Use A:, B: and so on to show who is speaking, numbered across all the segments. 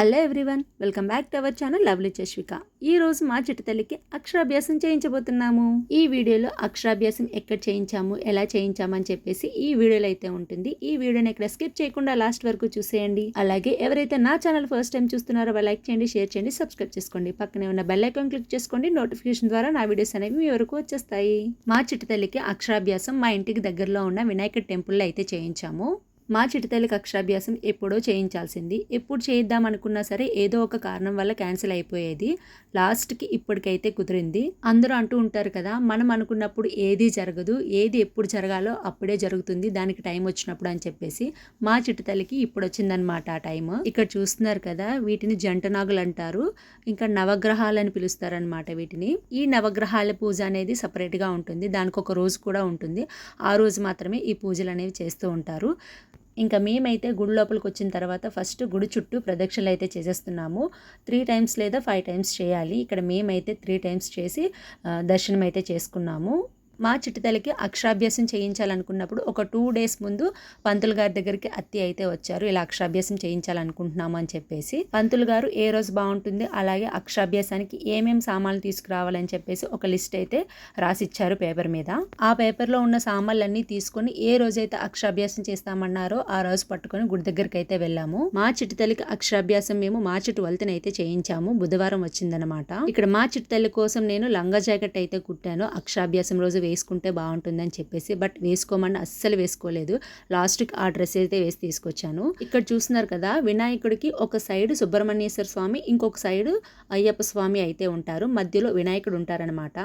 A: Hello everyone welcome back to our channel lovely Chashvika ఈ రోజు మా చిట్టు తల్లికి అక్షరాభ్యాసం చేయించబోతున్నాము. ఈ వీడియోలో అక్షరాభ్యాసం ఎక్కడ చేయించాము ఎలా చేయించామని చెప్పేసి ఈ వీడియోలో అయితే ఉంటుంది. ఈ వీడియోని ఇక్కడ స్కిప్ చేయకుండా లాస్ట్ వరకు చూసేయండి. అలాగే ఎవరైతే నా ఛానల్ ఫస్ట్ టైం చూస్తున్నారో వాళ్ళు లైక్ చేయండి షేర్ చేయండి సబ్స్క్రైబ్ చేసుకోండి. పక్కనే ఉన్న బెల్ ఐకాన్ క్లిక్ చేసుకోండి నోటిఫికేషన్ ద్వారా నా వీడియోస్ అనేవి మీ వరకు వచ్చేస్తాయి. మా చిట్టు తల్లికి అక్షరాభ్యాసం మా ఇంటికి దగ్గరలో ఉన్న వినాయక టెంపుల్లో అయితే చేయించాము. మా చిటితల్లికి అక్షరాభ్యాసం ఎప్పుడో చేయించాల్సింది. ఎప్పుడు చేయిద్దాం అనుకున్నా సరే ఏదో ఒక కారణం వల్ల క్యాన్సిల్ అయిపోయేది. లాస్ట్కి ఇప్పటికైతే కుదిరింది. అందరూ అంటూ ఉంటారు కదా మనం అనుకున్నప్పుడు ఏది జరగదు ఏది ఎప్పుడు జరగాలో అప్పుడే జరుగుతుంది దానికి టైం వచ్చినప్పుడు అని చెప్పేసి మా చిటితల్లికి ఇప్పుడు వచ్చిందనమాట ఆ టైం ఇక్కడ చూస్తున్నారు కదా వీటిని జంట నాగులు అంటారు ఇంకా నవగ్రహాలని పిలుస్తారనమాట వీటిని. ఈ నవగ్రహాల పూజ అనేది సపరేట్గా ఉంటుంది. దానికి ఒక రోజు కూడా ఉంటుంది. ఆ రోజు మాత్రమే ఈ పూజలు అనేవి చేస్తూ ఉంటారు. ఇంకా మేమైతే గుడి లోపలికి వచ్చిన తర్వాత ఫస్ట్ గుడి చుట్టూ ప్రదక్షిణలు అయితే చేసేస్తున్నాము. త్రీ టైమ్స్ లేదా ఫైవ్ టైమ్స్ చేయాలి. ఇక్కడ మేమైతే త్రీ టైమ్స్ చేసి దర్శనం అయితే చేసుకున్నాము. మా చిట్టుతల్లికి అక్షరాభ్యాసం చేయించాలనుకున్నప్పుడు ఒక టూ డేస్ ముందు పంతులు గారి దగ్గరికి అత్తి అయితే వచ్చారు ఇలా అక్షరాభ్యాసం చేయించాలనుకుంటున్నాము అని చెప్పేసి. పంతులు గారు ఏ రోజు బాగుంటుంది? అలాగే అక్షరాభ్యాసానికి ఏమేమి సామాన్లు తీసుకురావాలని చెప్పేసి ఒక లిస్ట్ అయితే రాసిచ్చారు పేపర్ మీద. ఆ పేపర్లో ఉన్న సామాన్లన్నీ తీసుకొని ఏ రోజైతే అక్షరాభ్యాసం చేస్తామన్నారో ఆ రోజు పట్టుకొని గుడి దగ్గరికి అయితే వెళ్ళాము. మా చిట్టుతల్లికి అక్షరాభ్యాసం మేము మా చిట్టు వలతని అయితే చేయించాము. బుధవారం వచ్చిందనమాట ఇక్కడ మా చిట్టుతల్లి కోసం నేను లంగా జాకెట్ అయితే కుట్టాను. అక్షరాభ్యాసం రోజు వేసుకుంటే బాగుంటుందని చెప్పేసి బట్ వేసుకోమని అస్సలు వేసుకోలేదు. లాస్ట్కి ఆ డ్రెస్ అయితే వేసి తీసుకొచ్చాను. ఇక్కడ చూస్తున్నారు కదా వినాయకుడికి ఒక సైడ్ సుబ్రహ్మణ్యేశ్వర స్వామి ఇంకొక సైడ్ అయ్యప్ప స్వామి అయితే ఉంటారు. మధ్యలో వినాయకుడు ఉంటారనమాట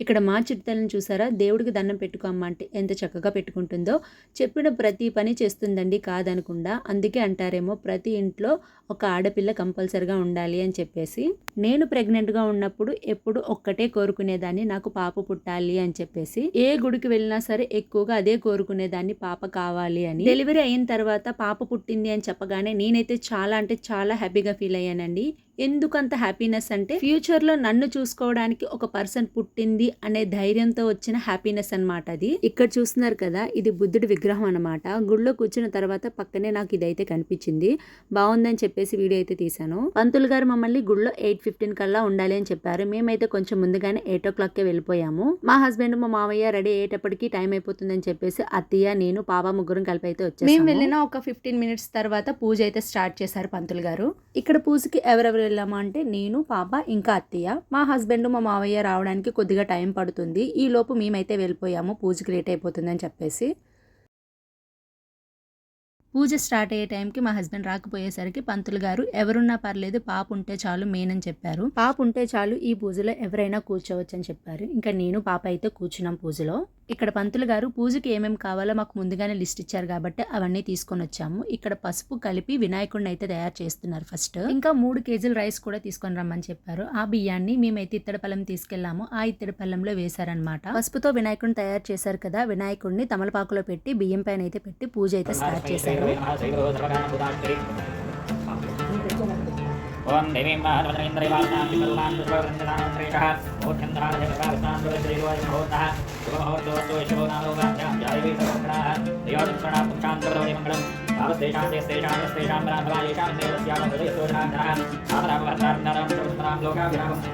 A: ఇక్కడ మా చిట్టలను చూసారా? దేవుడికి దండం పెట్టుకోమ్మ అంటే ఎంత చక్కగా పెట్టుకుంటుందో. చెప్పిన ప్రతి పని చేస్తుందండి కాదనకుండా. అందుకే అంటారేమో ప్రతి ఇంట్లో ఒక ఆడపిల్ల కంపల్సరిగా ఉండాలి అని చెప్పేసి. నేను ప్రెగ్నెంట్గా ఉన్నప్పుడు ఎప్పుడు ఒక్కటే కోరుకునేదాన్ని నాకు పాప పుట్టాలి అని చెప్పేసి. ఏ గుడికి వెళ్ళినా సరే ఎక్కువగా అదే కోరుకునేదాన్ని పాప కావాలి అని. డెలివరీ అయిన తర్వాత పాప పుట్టింది అని చెప్పగానే నేనైతే చాలా అంటే చాలా హ్యాపీగా ఫీల్ అయ్యానండి. ఎందుకంత హ్యాపీనెస్ అంటే ఫ్యూచర్లో నన్ను చూసుకోవడానికి ఒక పర్సన్ పుట్టింది అనే ధైర్యంతో వచ్చిన హ్యాపీనెస్ అనమాట అది. ఇక్కడ చూస్తున్నారు కదా ఇది బుద్ధుడి విగ్రహం అనమాట గుడిలో కూర్చున్న తర్వాత పక్కనే నాకు ఇదైతే కనిపించింది. బాగుందని చెప్పేసి వీడియో అయితే తీసాను పంతులు గారు మమ్మల్ని గుడిలో ఎయిట్ ఫిఫ్టీన్ కల్లా ఉండాలి అని చెప్పారు. మేమైతే కొంచెం ముందుగానే ఎయిట్ ఓ క్లాక్కే వెళ్ళిపోయాము. మా హస్బెండ్ మా మామయ్య రెడీ అయ్యేటప్పటికి టైం అయిపోతుందని చెప్పేసి అత్తయ్య నేను పాప ముగ్గురం కలిపి అయితే వచ్చాము మేము వెళ్ళిన ఒక ఫిఫ్టీన్ మినిట్స్ తర్వాత పూజ అయితే స్టార్ట్ చేశారు పంతులు గారు. ఇక్కడ పూజకి ఎవరెవరు వెళ్ళామా అంటే నేను పాప ఇంకా అత్తయ్య. మా హస్బెండ్ మా మావయ్య రావడానికి కొద్దిగా టైం పడుతుంది. ఈ లోపు మేమైతే వెళ్ళిపోయాము. పూజకి లేట్ అయిపోతుందని చెప్పేసి. పూజ స్టార్ట్ అయ్యే టైంకి మా హస్బెండ్ రాకపోయేసరికి పంతులు గారు ఎవరున్నా పర్లేదు పాప ఉంటే చాలు మెయిన్ అని చెప్పారు. పాప ఉంటే చాలు ఈ పూజలో ఎవరైనా కూర్చోవచ్చు అని చెప్పారు. ఇంకా నేను పాప అయితే కూర్చున్నాం పూజలో. ఇక్కడ పంతులు గారు పూజకి ఏమేమి కావాలో మాకు ముందుగానే లిస్ట్ ఇచ్చారు కాబట్టి అవన్నీ తీసుకొని వచ్చాము ఇక్కడ పసుపు కలిపి వినాయకుడిని అయితే తయారు చేస్తున్నారు ఫస్ట్ ఇంకా మూడు కేజీలు రైస్ కూడా తీసుకొని రమ్మని చెప్పారు ఆ బియ్యాన్ని మేమైతే ఇత్తడి పళ్ళం తీసుకెళ్ళాము ఆ ఇత్తడి పళ్ళంలో వేశారనమాట పసుపుతో వినాయకుడిని తయారు చేశారు కదా వినాయకుడిని తమలపాకులో పెట్టి బియ్యం పైన అయితే పెట్టి పూజ అయితే స్టార్ట్ చేశారు ओम देवीं पार्वतीन्द्रैवाल्नाम्बिकल्पान्तुष्वरञ्जनानन्त्रेकः ओच्छन्द्राजप्रभावितान्तुरञ्जयिरोयमहोतः शुभमहोर्जोस्तु यशोनारोगाभ्यां जायवी सर्वगणाः दैवादिक्षणाः पुरुषान्तरदौरिमङ्गलम् तावस्तेषां तेस्तेषां यस्तेषां परापरायेषां देवस्यां हृदयस्तोषान्तः तापरापवर्तार्नां सर्वस्मरां लोकाभिरामम्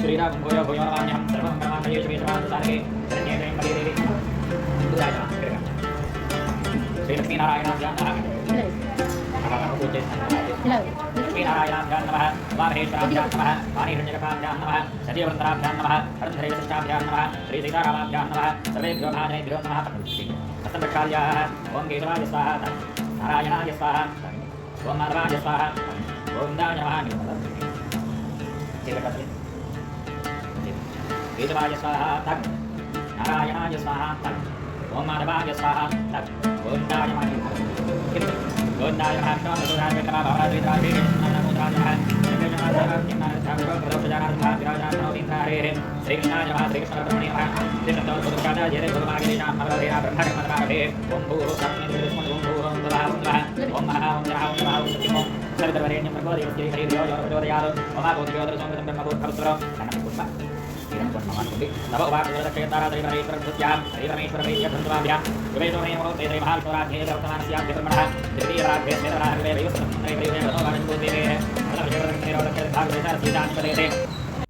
A: श्रीराम भूयो भूयो नमाम्यहं सर्वं परमापरेशमेशमान्तसारगे धन्ये देवी श्रीलक्ष्मीनारायणाभ्यां శ్రీనారాయణాభ్యాం నమ వామహేశ్వరాభ్యాం నమ వాణీహిరణ్యకాభ్యాం నమ సజీవంతరాభ్యాం నమ అర్ధరేవశిష్టాభ్యాం
B: నమ శ్రీ సీతారామాభ్యాం నమ సర్వేభ్యో మహాజనేభ్యో నమ హస్తప్రక్షాళ్యా ఓం కేశవాయ స్వాహ నారాయణాయ స్వాహ ఓం మాధవాయ స్వాహ గోవిందాయ నమ కేశవాయ స్వాహ నారాయణాయ ఓం మాధవాయ பிரபோதயம் ஜெய் ஹரி தேவ ஜோதயாதோ மமா போதி ஜோதரசோங்க பிரம்மபோத் கருத்துரம் கண்ணம் புஷ்பா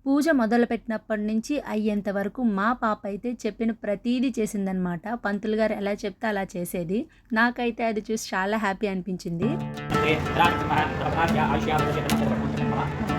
A: పూజ మొదలుపెట్టినప్పటి నుంచి అయ్యేంత వరకు మా పాప అయితే చెప్పిన ప్రతీదీ చేసిందనమాట పంతులు గారు ఎలా చెప్తే అలా చేసేది నాకైతే అది చూసి చాలా హ్యాపీ అనిపించింది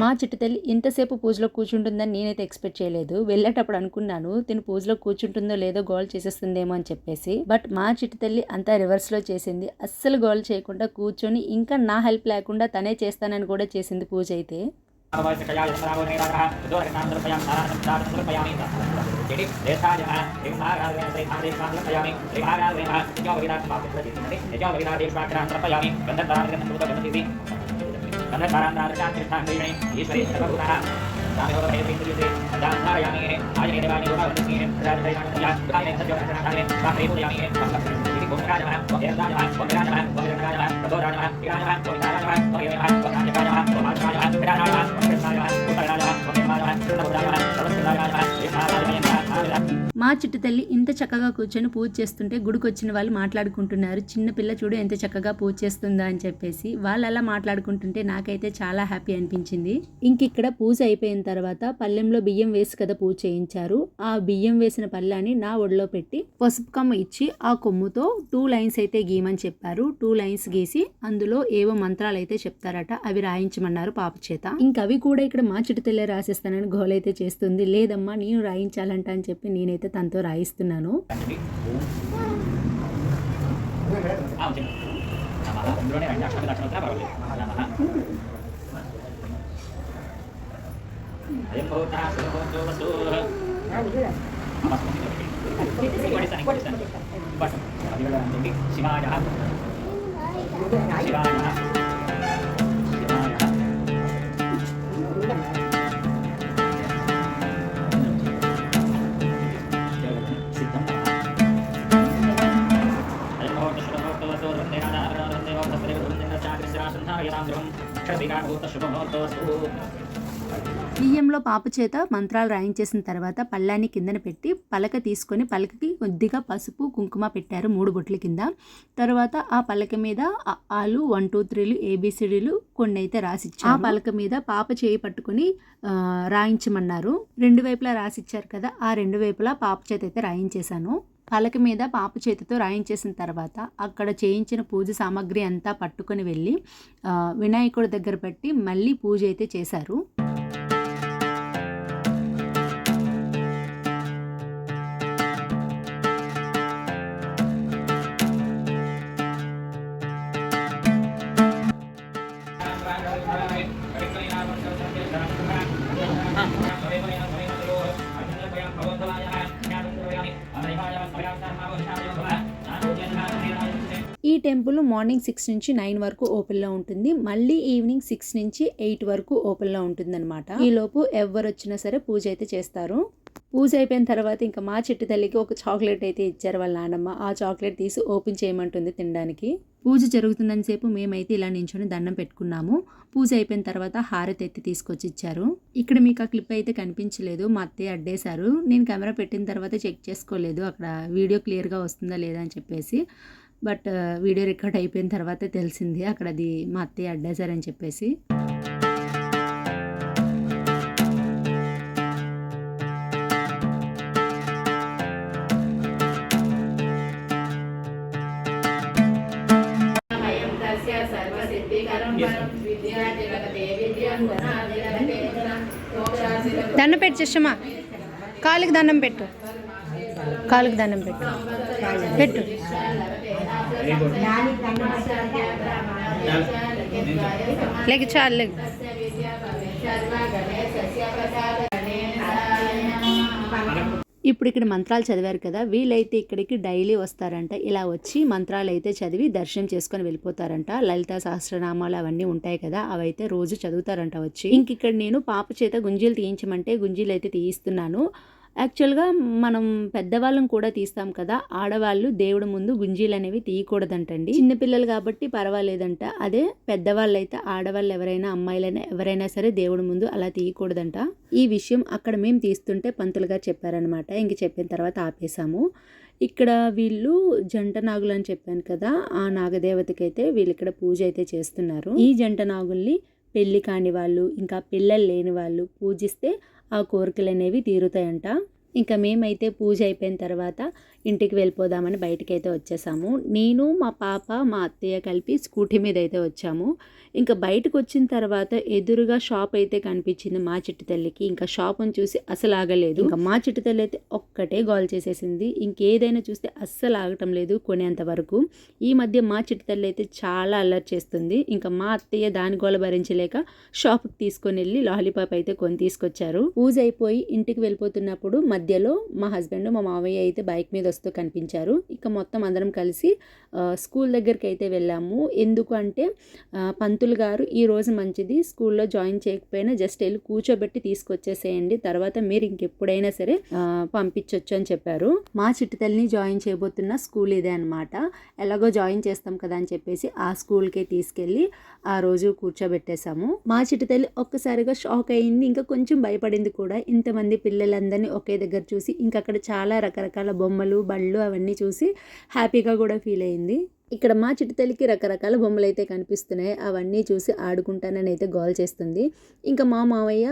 A: మా చిట్టుతల్లి ఇంతసేపు పూజలో కూర్చుంటుందని నేనైతే ఎక్స్పెక్ట్ చేయలేదు. వెళ్ళేటప్పుడు అనుకున్నాను తిను పూజలో కూర్చుంటుందో లేదో గోల్ చేసేస్తుందేమో అని చెప్పేసి. బట్ మా చిట్టుతల్లి అంతా రివర్స్లో చేసింది. అస్సలు గోల్ చేయకుండా కూర్చొని ఇంకా నా హెల్ప్ లేకుండా తనే చేస్తానని కూడా చేసింది పూజ అయితే.
B: कनकारांधारचांद्रिष्ठांगीणे ईश्वरी सर्वगुणाः साम्योगभयत्रिन्द्रियते दान्धारयामि आयने देवानि योगावदन्ति प्रजातया सुखाने सत्यवचनाकाले स्वाहे पूजयामि ओमराजः ओमराजः ओमराजः ओमराजः प्रभोराजः विराजः ओमराजः ओमराजः ओमराजः ओमराजः विराजः ओमराजः उत्तराजः ओमराजः सर्वोराजः सर्वोराजः
A: మా చిట్టు తల్లి ఇంత చక్కగా కూర్చొని పూజ చేస్తుంటే గుడికొచ్చిన వాళ్ళు మాట్లాడుకుంటున్నారు. చిన్నపిల్ల చూడు ఎంత చక్కగా పూజ చేస్తుందా అని చెప్పేసి. వాళ్ళు అలా మాట్లాడుకుంటుంటే నాకైతే చాలా హ్యాపీ అనిపించింది. ఇంక ఇక్కడ పూజ అయిపోయిన తర్వాత పల్లెంలో బియ్యం వేసి కదా పూజ చేయించారు. ఆ బియ్యం వేసిన పళ్ళాన్ని నా ఒడిలో పెట్టి పసుపు కమ్మ ఇచ్చి ఆ కొమ్ముతో టూ లైన్స్ అయితే గీయమని చెప్పారు. టూ లైన్స్ గీసి అందులో ఏవో మంత్రాలు అయితే చెప్తారట. అవి రాయించమన్నారు పాప చేత. ఇంకవి అవి కూడా ఇక్కడ మా చిట్టు తల్లే రాసేస్తానని గోలైతే చేస్తుంది. లేదమ్మా నేను రాయించాలంట అని చెప్పి నేనైతే తనతో రాయిస్తున్నాను.
B: అందులోనే
A: బియ్యంలో పాప చేత మంత్రాలు రాయించేసిన తర్వాత పళ్ళాన్ని కిందన పెట్టి పలక తీసుకొని పలకకి కొద్దిగా పసుపు కుంకుమ పెట్టారు మూడు బొట్ల కింద. తర్వాత ఆ పలక మీద ఆలు వన్ టూ త్రీలు ఏబిసిడీలు కొన్ని అయితే రాసిచ్చారు. ఆ పలక మీద పాప చేయి పట్టుకొని రాయించమన్నారు. రెండు వైపులా రాసిచ్చారు కదా ఆ రెండు వైపులా పాప చేత అయితే రాయించేశాను. పలక మీద పాప చేతితో రాయించేసిన తర్వాత అక్కడ చేయించిన పూజ సామాగ్రి అంతా పట్టుకొని వెళ్ళి వినాయకుడి దగ్గర పెట్టి మళ్ళీ పూజ అయితే చేశారు. టెంపుల్ మార్నింగ్ సిక్స్ నుంచి నైన్ వరకు ఓపెన్లో ఉంటుంది. మళ్ళీ ఈవినింగ్ సిక్స్ నుంచి ఎయిట్ వరకు ఓపెన్లో ఉంటుందన్నమాట. ఈ లోపు ఎవరు వచ్చినా సరే పూజ అయితే చేస్తారు. పూజ అయిపోయిన తర్వాత ఇంకా మా చెట్టు తల్లికి ఒక చాక్లెట్ అయితే ఇచ్చారు వాళ్ళ నాన్నమ్మ. ఆ చాక్లెట్ తీసి ఓపెన్ చేయమంటుంది తినడానికి. పూజ జరుగుతుందని సేపు మేమైతే ఇలా నించొని దండం పెట్టుకున్నాము. పూజ అయిపోయిన తర్వాత హారతి ఎత్తి తీసుకొచ్చి ఇచ్చారు. ఇక్కడ మీకు ఆ క్లిప్ అయితే కనిపించలేదు. మా అత్తయ్య అడ్డేశారు. నేను కెమెరా పెట్టిన తర్వాత చెక్ చేసుకోలేదు. అక్కడ వీడియో క్లియర్గా వస్తుందా లేదా అని చెప్పేసి. బట్ వీడియో రికార్డ్ అయిపోయిన తర్వాత తెలిసింది. అక్కడ అది మా అత్తయ్య అడ్డేశారని చెప్పేసి. దండం పెట్టు చష్టమా కాలుకి దండం పెట్టు. కాలుకి దండం పెట్టు. పెట్టు. లేక చాలు లేక ఇప్పుడు ఇక్కడ మంత్రాలు చదివారు కదా వీళ్ళైతే ఇక్కడికి డైలీ వస్తారంట. ఇలా వచ్చి మంత్రాలు అయితే చదివి దర్శనం చేసుకొని వెళ్ళిపోతారంట. లలిత సహస్రనామాలు అవన్నీ ఉంటాయి కదా అవైతే రోజు చదువుతారంట వచ్చి. ఇంక ఇక్కడ నేను పాప చేత గుంజీలు తీయించమంటే గుంజీలు అయితే తీయిస్తున్నాను. యాక్చువల్గా మనం పెద్దవాళ్ళం కూడా తీస్తాం కదా ఆడవాళ్ళు దేవుడు ముందు గుంజీలు అనేవి తీయకూడదంటండి చిన్నపిల్లలు కాబట్టి పర్వాలేదంట. అదే పెద్దవాళ్ళు అయితే ఆడవాళ్ళు ఎవరైనా అమ్మాయిలైనా ఎవరైనా సరే దేవుడి ముందు అలా తీయకూడదంట. ఈ విషయం అక్కడ మేము తీస్తుంటే పంతులు గారు చెప్పారనమాట ఇంక చెప్పిన తర్వాత ఆపేసాము ఇక్కడ వీళ్ళు జంట నాగులు అని చెప్పాను కదా ఆ నాగదేవతకి అయితే వీళ్ళు ఇక్కడ పూజ అయితే చేస్తున్నారు. ఈ జంట నాగుల్ని పెళ్ళి కాని వాళ్ళు ఇంకా పిల్లలు లేని వాళ్ళు పూజిస్తే ఆ కోరికలు అనేవి తీరుతాయంట. ఇంకా మేమైతే పూజ అయిపోయిన తర్వాత ఇంటికి వెళ్ళిపోదామని బయటికి అయితే వచ్చేసాము. నేను మా పాప మా అత్తయ్య కలిపి స్కూటీ మీద అయితే వచ్చాము. ఇంకా బయటకు వచ్చిన తర్వాత ఎదురుగా షాప్ అయితే కనిపించింది మా చిట్టు తల్లికి. ఇంకా షాప్ని చూసి అసలు ఆగలేదు. ఇంకా మా చిట్టు తల్లి అయితే ఒక్కటే గోల్ చేసేసింది. ఇంకేదైనా చూస్తే అస్సలు ఆగటం లేదు కొనేంత వరకు. ఈ మధ్య మా చిట్టు తల్లి అయితే చాలా అల్లరి చేస్తుంది. ఇంకా మా అత్తయ్య దాని గోల భరించలేక షాప్కి తీసుకొని వెళ్ళి లాలీపాప్ అయితే కొని తీసుకొచ్చారు. పూజ అయిపోయి ఇంటికి వెళ్ళిపోతున్నప్పుడు మధ్యలో మా హస్బెండ్ మా మావయ్య అయితే బైక్ మీద వస్తూ కనిపించారు. ఇక మొత్తం అందరం కలిసి స్కూల్ దగ్గరికి అయితే వెళ్ళాము. ఎందుకు అంటే పంతులు గారు ఈ రోజు మంచిది స్కూల్లో జాయిన్ చేయకపోయినా జస్ట్ వెళ్ళి కూర్చోబెట్టి తీసుకొచ్చేసేయండి తర్వాత మీరు ఇంకెప్పుడైనా సరే పంపించవచ్చు అని చెప్పారు. మా చిట్టుతల్లిని జాయిన్ చేయబోతున్న స్కూల్ ఇదే అనమాట ఎలాగో జాయిన్ చేస్తాం కదా అని చెప్పేసి ఆ స్కూల్కే తీసుకెళ్ళి ఆ రోజు కూర్చోబెట్టేశాము. మా చిట్టుతల్లి ఒక్కసారిగా షాక్ అయింది ఇంకా కొంచెం భయపడింది కూడా. ఇంతమంది పిల్లలందరినీ ఒకే దగ్గర చూసి ఇంకా అక్కడ చాలా రకరకాల బొమ్మలు బళ్ళు అవన్నీ చూసి హ్యాపీగా కూడా ఫీల్ అయింది. ఇక్కడ మా చిట్టుతల్లికి రకరకాల బొమ్మలు అయితే కనిపిస్తున్నాయి. అవన్నీ చూసి ఆడుకుంటానని అయితే గోల్ చేస్తుంది. ఇంకా మా మావయ్య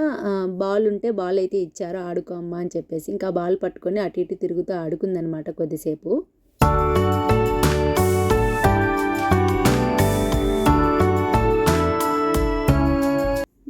A: బాల్ ఉంటే బాల్ అయితే ఇచ్చారు ఆడుకో అమ్మా అని చెప్పేసి. ఇంకా బాల్ పట్టుకొని అటు ఇటు తిరుగుతూ ఆడుకుందనమాట కొద్దిసేపు.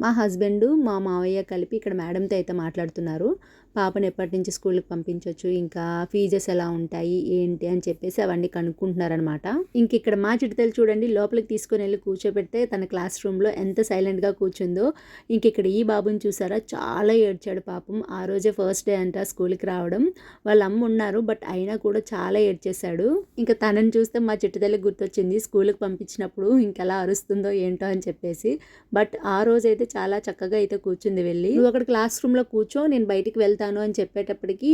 A: మా హస్బెండ్ మా మావయ్య కలిపి ఇక్కడ మేడంతో అయితే మాట్లాడుతున్నారు. పాపను ఎప్పటి నుంచి స్కూల్కి పంపించవచ్చు ఇంకా ఫీజెస్ ఎలా ఉంటాయి? ఏంటి? అని చెప్పేసి అవన్నీ కనుక్కుంటున్నారనమాట ఇంక ఇక్కడ మా చిటితలు చూడండి లోపలికి తీసుకుని వెళ్ళి కూర్చోబెడితే తన క్లాస్ రూమ్లో ఎంత సైలెంట్గా కూర్చుందో. ఇంక ఇక్కడ ఈ బాబుని చూసారా? చాలా ఏడ్చాడు పాపం. ఆ రోజే ఫస్ట్ డే అంట స్కూల్కి రావడం. వాళ్ళ అమ్మ ఉన్నారు బట్ అయినా కూడా చాలా ఏడ్చేశాడు. ఇంకా తనని చూస్తే మా చిట్టుదల్లి గుర్తొచ్చింది స్కూల్కి పంపించినప్పుడు ఇంకెలా అరుస్తుందో ఏంటో అని చెప్పేసి. బట్ ఆ రోజైతే చాలా చక్కగా అయితే కూర్చుంది వెళ్ళి. నువ్వు అక్కడ క్లాస్ రూమ్లో కూర్చో నేను బయటికి వెళ్తాను. అని చెప్పేటప్పటికి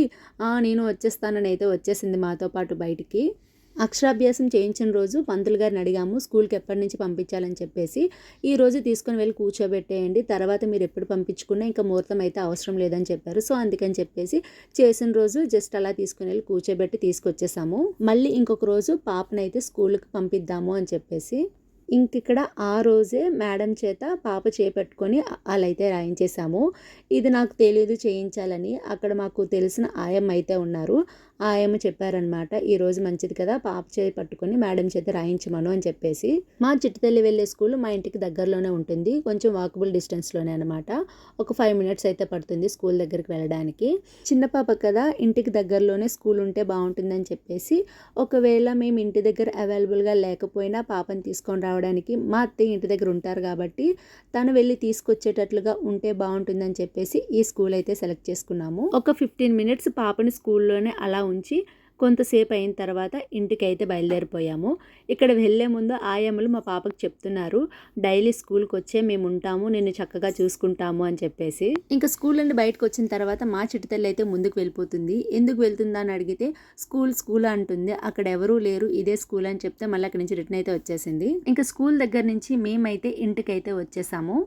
A: నేను వచ్చేస్తానని అయితే వచ్చేసింది మాతో పాటు బయటికి. అక్షరాభ్యాసం చేయించిన రోజు పంతులు గారిని అడిగాము స్కూల్కి ఎప్పటి నుంచి పంపించాలని చెప్పేసి. ఈ రోజు తీసుకొని వెళ్ళి కూర్చోబెట్టేయండి తర్వాత మీరు ఎప్పుడు పంపించుకున్నా ఇంకా ముహూర్తం అయితే అవసరం లేదని చెప్పారు. సో అందుకని చెప్పేసి చేసిన రోజు జస్ట్ అలా తీసుకుని వెళ్ళి కూర్చోబెట్టి తీసుకొచ్చేసాము. మళ్ళీ ఇంకొక రోజు పాపనైతే స్కూల్కి పంపిద్దాము అని చెప్పేసి. ఇంక ఇక్కడ ఆ రోజే మేడం చేత పాప చేపట్టుకొని వాళ్ళైతే రాయించేశాము. ఇది నాకు తెలియదు చేయించాలని అక్కడ మాకు తెలిసిన ఆయమ్మ అయితే ఉన్నారు. ఆయమ్మ చెప్పారనమాట ఈ రోజు మంచిది కదా పాప చేయి పట్టుకొని మేడం చేత రాయించమను అని చెప్పేసి. మా చిట్టుతల్లి వెళ్ళే స్కూల్ మా ఇంటికి దగ్గరలోనే ఉంటుంది కొంచెం వాకబుల్ డిస్టెన్స్లోనే అనమాట ఒక ఫైవ్ మినిట్స్ అయితే పడుతుంది స్కూల్ దగ్గరికి వెళ్ళడానికి. చిన్న పాప కదా ఇంటికి దగ్గరలోనే స్కూల్ ఉంటే బాగుంటుందని చెప్పేసి ఒకవేళ మేము ఇంటి దగ్గర అవైలబుల్గా లేకపోయినా పాపని తీసుకొని రావడానికి మా అత్తయ్య ఇంటి దగ్గర ఉంటారు కాబట్టి తను వెళ్ళి తీసుకొచ్చేటట్లుగా ఉంటే బాగుంటుందని చెప్పేసి ఈ స్కూల్ అయితే సెలెక్ట్ చేసుకున్నాము. ఒక ఫిఫ్టీన్ మినిట్స్ పాపని స్కూల్లోనే అలా ఉంచి కొంతసేపు అయిన తర్వాత ఇంటికి అయితే బయలుదేరిపోయాము. ఇక్కడ వెళ్ళే ముందు ఆయమ్మలు మా పాపకు చెప్తున్నారు డైలీ స్కూల్కి వచ్చే మేము ఉంటాము నిన్ను చక్కగా చూసుకుంటాము అని చెప్పేసి. ఇంకా స్కూల్ నుండి బయటకు వచ్చిన తర్వాత మా చిట్టుతల్లి అయితే ముందుకు వెళ్ళిపోతుంది. ఎందుకు వెళ్తుందా అని అడిగితే స్కూల్ స్కూల్ అంటుంది. అక్కడ ఎవరూ లేరు ఇదే స్కూల్ అని చెప్తే మళ్ళీ అక్కడి నుంచి రిటర్న్ అయితే వచ్చేసింది. ఇంకా స్కూల్ దగ్గర నుంచి మేమైతే ఇంటికైతే వచ్చేసాము.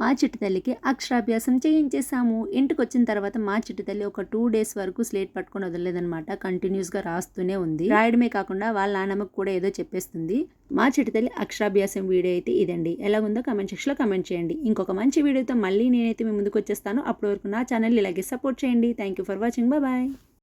A: మా చిట్టు తల్లికి అక్షరాభ్యాసం చేయించేసాము ఇంటికి వచ్చిన తర్వాత మా చిట్టు తల్లి ఒక టూ డేస్ వరకు స్లేట్ పట్టుకొని వదలలేదనమాట కంటిన్యూస్గా రాస్తూనే ఉంది. రాయడమే కాకుండా వాళ్ళ నాన్నమ్మకు కూడా ఏదో చెప్పేస్తుంది. మా చిటితల్లి తల్లి అక్షరాభ్యాసం వీడియో అయితే ఇదండి. ఎలా ఉందో కమెంట్ సెక్షన్లో కమెంట్ చేయండి. ఇంకొక మంచి వీడియోతో మళ్ళీ నేనైతే మీ ముందుకు వచ్చేస్తాను. అప్పటి వరకు నా ఛానల్ ఇలాగే సపోర్ట్ చేయండి. Thank you for watching. Bye.